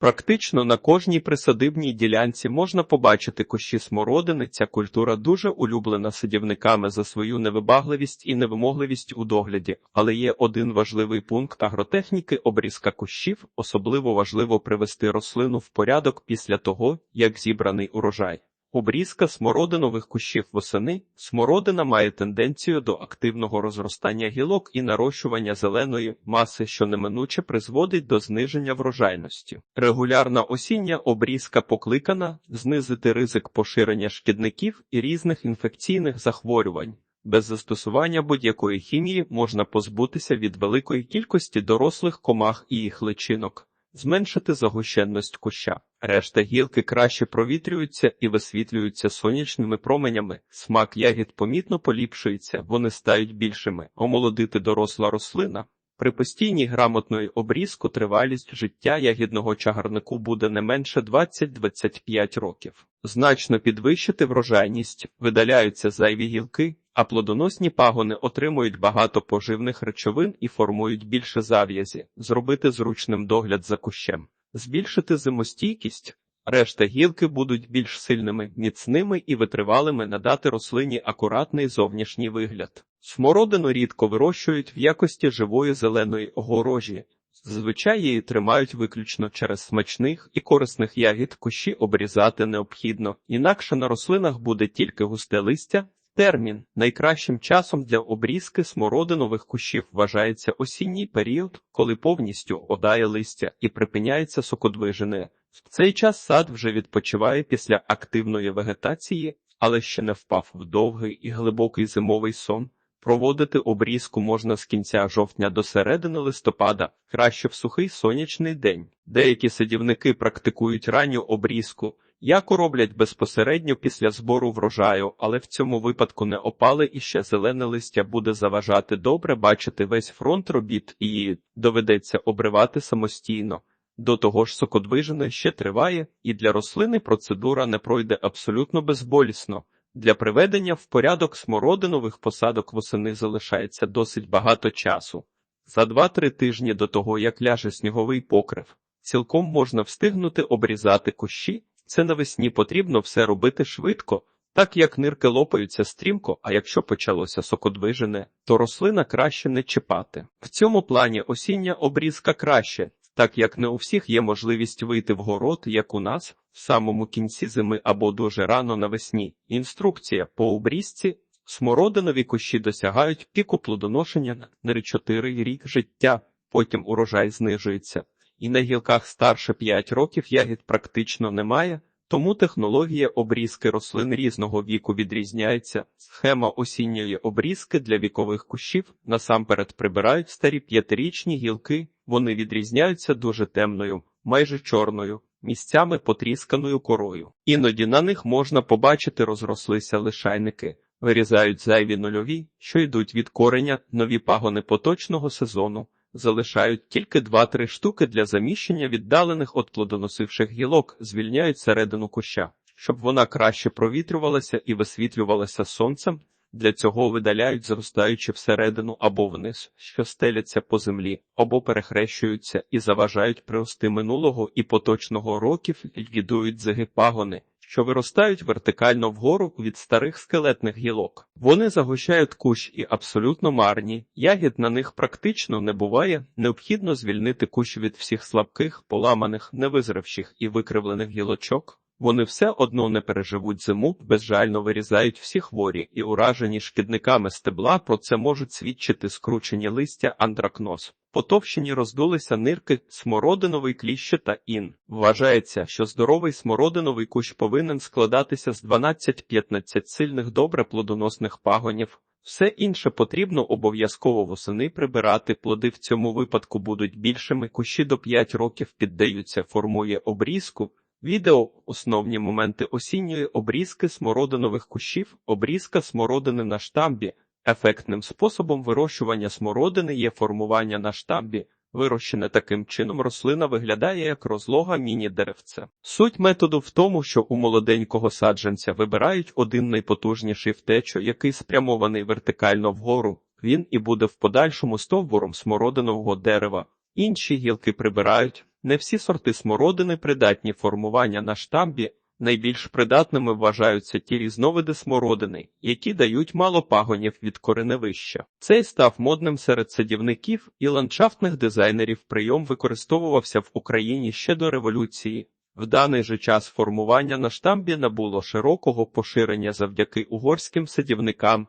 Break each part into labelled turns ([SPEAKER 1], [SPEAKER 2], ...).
[SPEAKER 1] Практично на кожній присадибній ділянці можна побачити кущі смородини. Ця культура дуже улюблена садівниками за свою невибагливість і невимогливість у догляді, але є один важливий пункт агротехніки обрізка кущів. Особливо важливо привести рослину в порядок після того, як зібраний урожай. Обрізка смородинових кущів восени. Смородина має тенденцію до активного розростання гілок і нарощування зеленої маси, що неминуче призводить до зниження врожайності. Регулярна осіння обрізка покликана знизити ризик поширення шкідників і різних інфекційних захворювань. Без застосування будь-якої хімії можна позбутися від великої кількості дорослих комах і їх личинок зменшити загущенність куща. Решта гілки краще провітрюються і висвітлюються сонячними променями. Смак ягід помітно поліпшується, вони стають більшими. Омолодити доросла рослина. При постійній грамотної обрізку тривалість життя ягідного чагарнику буде не менше 20-25 років. Значно підвищити врожайність, видаляються зайві гілки, а плодоносні пагони отримують багато поживних речовин і формують більше зав'язі, зробити зручним догляд за кущем, збільшити зимостійкість. Решта гілки будуть більш сильними, міцними і витривалими надати рослині акуратний зовнішній вигляд. Смородину рідко вирощують в якості живої зеленої огорожі. Зазвичай її тримають виключно через смачних і корисних ягід кущі обрізати необхідно, інакше на рослинах буде тільки густе листя, Термін найкращим часом для обрізки смородинових кущів вважається осінній період, коли повністю одає листя і припиняється сокодвижене. В цей час сад вже відпочиває після активної вегетації, але ще не впав в довгий і глибокий зимовий сон. Проводити обрізку можна з кінця жовтня до середини листопада, краще в сухий сонячний день. Деякі садівники практикують ранню обрізку. Яку роблять безпосередньо після збору врожаю, але в цьому випадку не опали і ще зелене листя буде заважати добре бачити весь фронт робіт і доведеться обривати самостійно. До того ж, сокодвижене ще триває, і для рослини процедура не пройде абсолютно безболісно. Для приведення в порядок смородинових посадок восени залишається досить багато часу. За 2-3 тижні до того, як ляже сніговий покрив, цілком можна встигнути обрізати кущі. Це навесні потрібно все робити швидко, так як нирки лопаються стрімко, а якщо почалося сокодвижене, то рослина краще не чіпати. В цьому плані осіння обрізка краще, так як не у всіх є можливість вийти в город, як у нас, в самому кінці зими або дуже рано навесні. Інструкція по обрізці. Смородинові кущі досягають піку плодоношення на 4 рік життя, потім урожай знижується і на гілках старше 5 років ягід практично немає, тому технологія обрізки рослин різного віку відрізняється. Схема осінньої обрізки для вікових кущів насамперед прибирають старі п'ятирічні гілки, вони відрізняються дуже темною, майже чорною. Місцями потрісканою корою. Іноді на них можна побачити розрослися лишайники, вирізають зайві нульові, що йдуть від кореня нові пагони поточного сезону залишають тільки два-три штуки для заміщення віддалених від плодоносивших гілок, звільняють середину куща, щоб вона краще провітрювалася і висвітлювалася сонцем. Для цього видаляють, зростаючи всередину або вниз, що стеляться по землі, або перехрещуються і заважають прирости минулого і поточного років, ліквідують загипагони, що виростають вертикально вгору від старих скелетних гілок. Вони загущають кущ і абсолютно марні, ягід на них практично не буває, необхідно звільнити кущ від всіх слабких, поламаних, невизравших і викривлених гілочок. Вони все одно не переживуть зиму, безжально вирізають всі хворі і уражені шкідниками стебла. Про це можуть свідчити скручені листя андракноз. Потовщені роздулися нирки, смородиновий кліще та ін. Вважається, що здоровий смородиновий кущ повинен складатися з 12-15 сильних добре плодоносних пагонів. Все інше потрібно обов'язково восени прибирати. Плоди в цьому випадку будуть більшими. Кущі до 5 років піддаються, формує обрізку. Відео основні моменти осінньої обрізки смородинових кущів, обрізка смородини на штамбі. Ефектним способом вирощування смородини є формування на штамбі. Вирощене таким чином рослина виглядає як розлога міні-деревце. Суть методу в тому, що у молоденького саджанця вибирають один найпотужніший втечо, який спрямований вертикально вгору. Він і буде в подальшому стовбуром смородинового дерева. Інші гілки прибирають, Не всі сорти смородини придатні формування на штамбі. Найбільш придатними вважаються ті різновиди смородини, які дають мало пагонів від кореневища. Цей став модним серед садівників і ландшафтних дизайнерів. Прийом використовувався в Україні ще до революції. В даний же час формування на штамбі набуло широкого поширення завдяки угорським садівникам.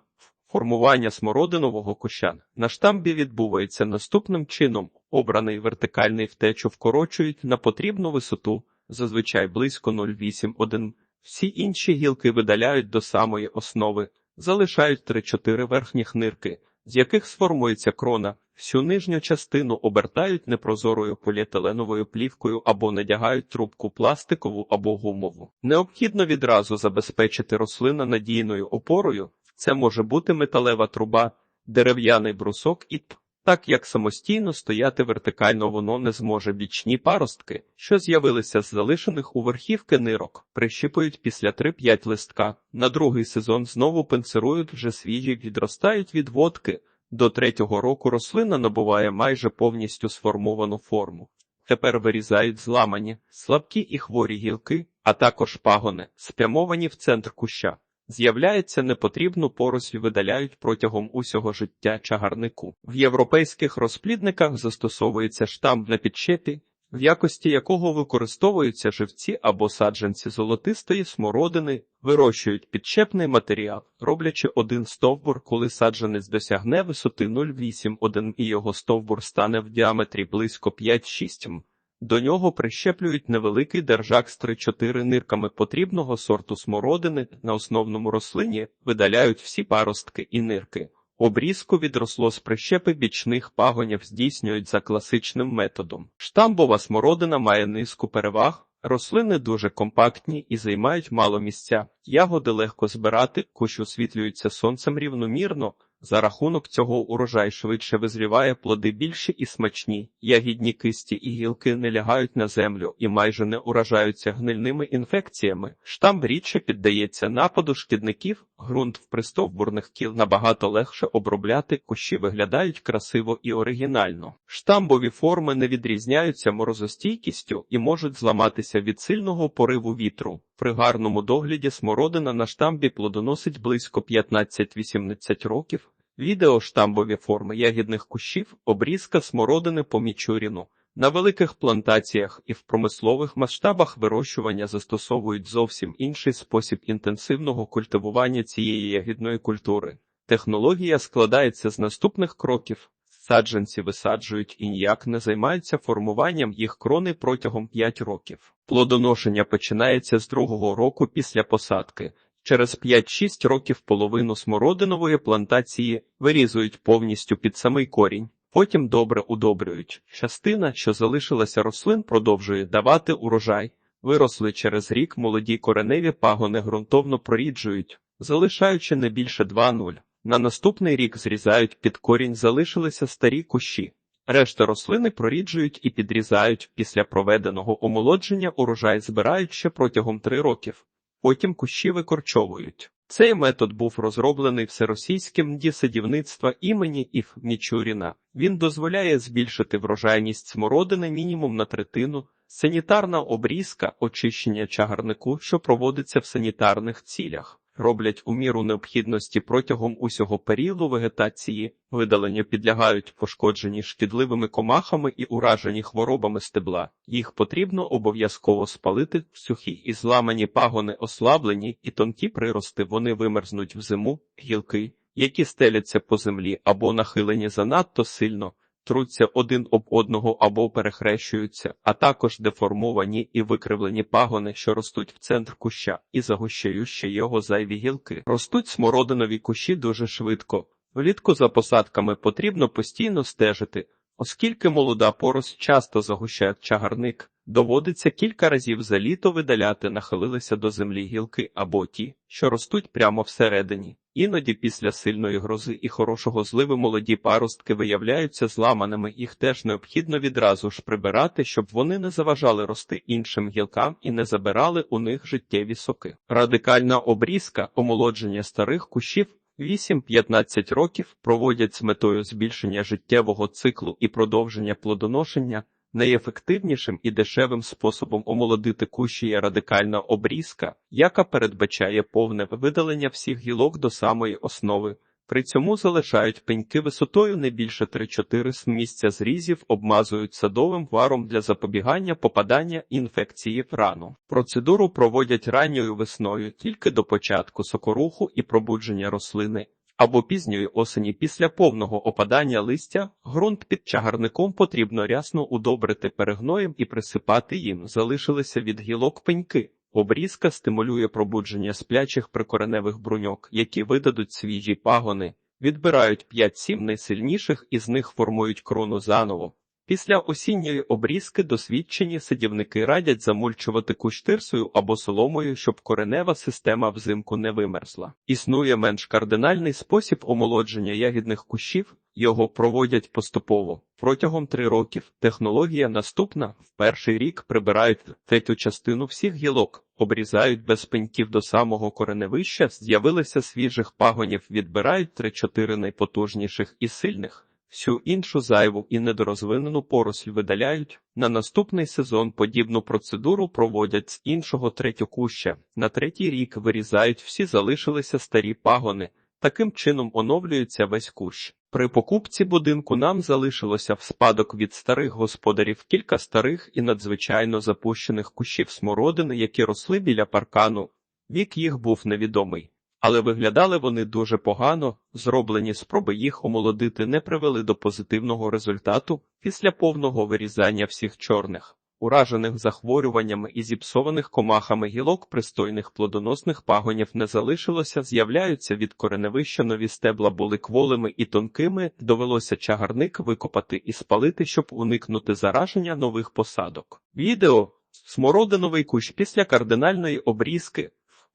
[SPEAKER 1] Формування смородинового куща на штамбі відбувається наступним чином: обраний вертикальний втечу вкорочують на потрібну висоту, зазвичай близько 0,8-1. Всі інші гілки видаляють до самої основи, залишають 3-4 верхніх нирки, з яких сформується крона. Всю нижню частину обертають непрозорою поліетиленовою плівкою або надягають трубку пластикову або гумову. Необхідно відразу забезпечити рослина надійною опорою. Це може бути металева труба, дерев'яний брусок і т. Так як самостійно стояти вертикально воно не зможе бічні паростки, що з'явилися з залишених у верхівки нирок, прищіпують після 3-5 листка. На другий сезон знову пенсирують вже свіжі, відростають від водки. До третього року рослина набуває майже повністю сформовану форму. Тепер вирізають зламані, слабкі і хворі гілки, а також пагони, спрямовані в центр куща. З'являється непотрібну поросль видаляють протягом усього життя чагарнику. В європейських розплідниках застосовується штамп на підщепі, в якості якого використовуються живці або саджанці золотистої смородини, вирощують підщепний матеріал, роблячи один стовбур, коли саджанець досягне висоти 0,8-1 і його стовбур стане в діаметрі близько 5-6 м. До нього прищеплюють невеликий держак з 3-4 нирками потрібного сорту смородини на основному рослині, видаляють всі паростки і нирки. Обрізку відросло з прищепи бічних пагонів здійснюють за класичним методом. Штамбова смородина має низку переваг, рослини дуже компактні і займають мало місця. Ягоди легко збирати, кущ освітлюється сонцем рівномірно. За рахунок цього урожай швидше визріває плоди більші і смачні, ягідні кисті і гілки не лягають на землю і майже не уражаються гнильними інфекціями. Штамб рідше піддається нападу шкідників, ґрунт в пристовбурних кіл набагато легше обробляти, кущі виглядають красиво і оригінально. Штамбові форми не відрізняються морозостійкістю і можуть зламатися від сильного пориву вітру. При гарному догляді смородина на штамбі плодоносить близько 15-18 років. Відео штамбові форми ягідних кущів, обрізка смородини по мічуріну. На великих плантаціях і в промислових масштабах вирощування застосовують зовсім інший спосіб інтенсивного культивування цієї ягідної культури. Технологія складається з наступних кроків. Саджанці висаджують і ніяк не займаються формуванням їх крони протягом 5 років. Плодоношення починається з другого року після посадки. Через 5-6 років половину смородинової плантації вирізують повністю під самий корінь. Потім добре удобрюють. Частина, що залишилася рослин, продовжує давати урожай. Виросли через рік молоді кореневі пагони ґрунтовно проріджують, залишаючи не більше 2-0. На наступний рік зрізають під корінь, залишилися старі кущі. Решта рослини проріджують і підрізають після проведеного омолодження урожай збирають ще протягом 3 років. Потім кущі викорчовують. Цей метод був розроблений всеросійським дісадівництва імені Іф Мічуріна. Він дозволяє збільшити врожайність смородини мінімум на третину, санітарна обрізка, очищення чагарнику, що проводиться в санітарних цілях. Роблять у міру необхідності протягом усього періоду вегетації, видалення підлягають пошкоджені шкідливими комахами і уражені хворобами стебла. Їх потрібно обов'язково спалити сухі і зламані пагони ослаблені і тонкі прирости вони вимерзнуть в зиму, гілки, які стеляться по землі або нахилені занадто сильно, труться один об одного або перехрещуються, а також деформовані і викривлені пагони, що ростуть в центр куща, і загущають ще його зайві гілки. Ростуть смородинові кущі дуже швидко. Влітку за посадками потрібно постійно стежити, оскільки молода поросль часто загущає чагарник. Доводиться кілька разів за літо видаляти нахилилися до землі гілки або ті, що ростуть прямо всередині. Іноді після сильної грози і хорошого зливи молоді паростки виявляються зламаними, їх теж необхідно відразу ж прибирати, щоб вони не заважали рости іншим гілкам і не забирали у них життєві соки. Радикальна обрізка, омолодження старих кущів 8-15 років проводять з метою збільшення життєвого циклу і продовження плодоношення. Найефективнішим і дешевим способом омолодити кущі є радикальна обрізка, яка передбачає повне видалення всіх гілок до самої основи. При цьому залишають пеньки висотою не більше 3-4 з місця зрізів, обмазують садовим варом для запобігання попадання інфекції в рану. Процедуру проводять ранньою весною тільки до початку сокоруху і пробудження рослини. Або пізньої осені після повного опадання листя ґрунт під чагарником потрібно рясно удобрити перегноєм і присипати їм. Залишилися від гілок пеньки. Обрізка стимулює пробудження сплячих прикореневих бруньок, які видадуть свіжі пагони, відбирають 5-7 найсильніших і з них формують крону заново. Після осінньої обрізки досвідчені садівники радять замульчувати кущ тирсою або соломою, щоб коренева система взимку не вимерзла. Існує менш кардинальний спосіб омолодження ягідних кущів, його проводять поступово. Протягом три років технологія наступна: в перший рік прибирають третю частину всіх гілок, обрізають без пеньків до самого кореневища, з'явилися свіжих пагонів, відбирають 3-4 найпотужніших і сильних. Всю іншу зайву і недорозвинену поросль видаляють. На наступний сезон подібну процедуру проводять з іншого третьокуща. На третій рік вирізають всі залишилися старі пагони. Таким чином оновлюється весь кущ. При покупці будинку нам залишилося в спадок від старих господарів кілька старих і надзвичайно запущених кущів смородини, які росли біля паркану. Вік їх був невідомий. Але виглядали вони дуже погано, зроблені спроби їх омолодити не привели до позитивного результату після повного вирізання всіх чорних, уражених захворюваннями і зіпсованих комахами гілок пристойних плодоносних пагонів не залишилося, з'являються від кореневища нові стебла були кволими і тонкими, довелося чагарник викопати і спалити, щоб уникнути зараження нових посадок. Відео Смородиновий кущ після кардинальної обрізки.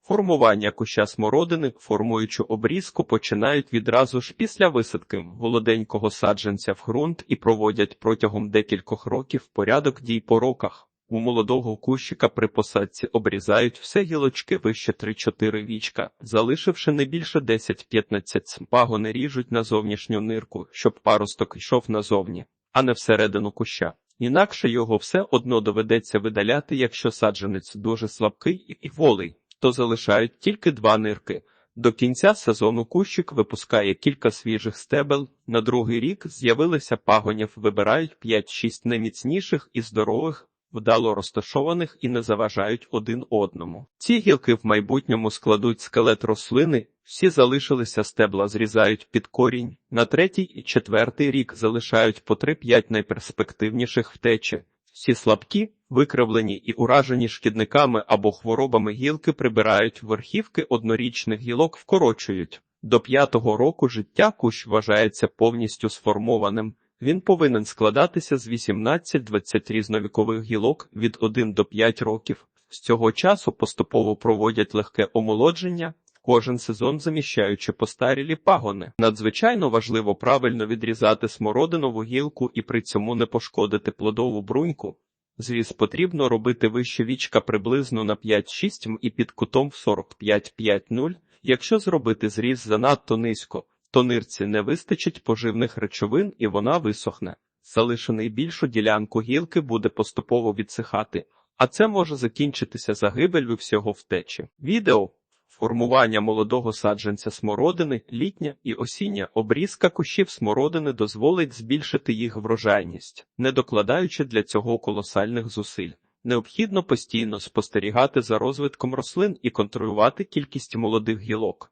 [SPEAKER 1] Формування куща смородини, формуючу обрізку, починають відразу ж після висадки володенького саджанця в ґрунт і проводять протягом декількох років порядок дій по роках. У молодого кущика при посадці обрізають все гілочки вище 3-4 вічка, залишивши не більше 10-15 пагони ріжуть на зовнішню нирку, щоб паросток йшов назовні, а не всередину куща. Інакше його все одно доведеться видаляти, якщо саджанець дуже слабкий і волий то залишають тільки два нирки. До кінця сезону кущик випускає кілька свіжих стебел. На другий рік з'явилися пагонів, вибирають 5-6 найміцніших і здорових, вдало розташованих і не заважають один одному. Ці гілки в майбутньому складуть скелет рослини, всі залишилися стебла, зрізають під корінь. На третій і четвертий рік залишають по 3-5 найперспективніших втечі. Всі слабкі, викривлені і уражені шкідниками або хворобами гілки прибирають верхівки однорічних гілок, вкорочують. До п'ятого року життя кущ вважається повністю сформованим. Він повинен складатися з 18-20 різновікових гілок від 1 до 5 років. З цього часу поступово проводять легке омолодження, кожен сезон заміщаючи постарілі пагони. Надзвичайно важливо правильно відрізати смородинову гілку і при цьому не пошкодити плодову бруньку. Зріз потрібно робити вище вічка приблизно на 5-6 м і під кутом в 45-5-0. Якщо зробити зріз занадто низько, то нирці не вистачить поживних речовин і вона висохне. Залишений більшу ділянку гілки буде поступово відсихати, а це може закінчитися загибелью всього втечі. Відео Формування молодого саджанця смородини, літня і осіння обрізка кущів смородини дозволить збільшити їх врожайність, не докладаючи для цього колосальних зусиль. Необхідно постійно спостерігати за розвитком рослин і контролювати кількість молодих гілок.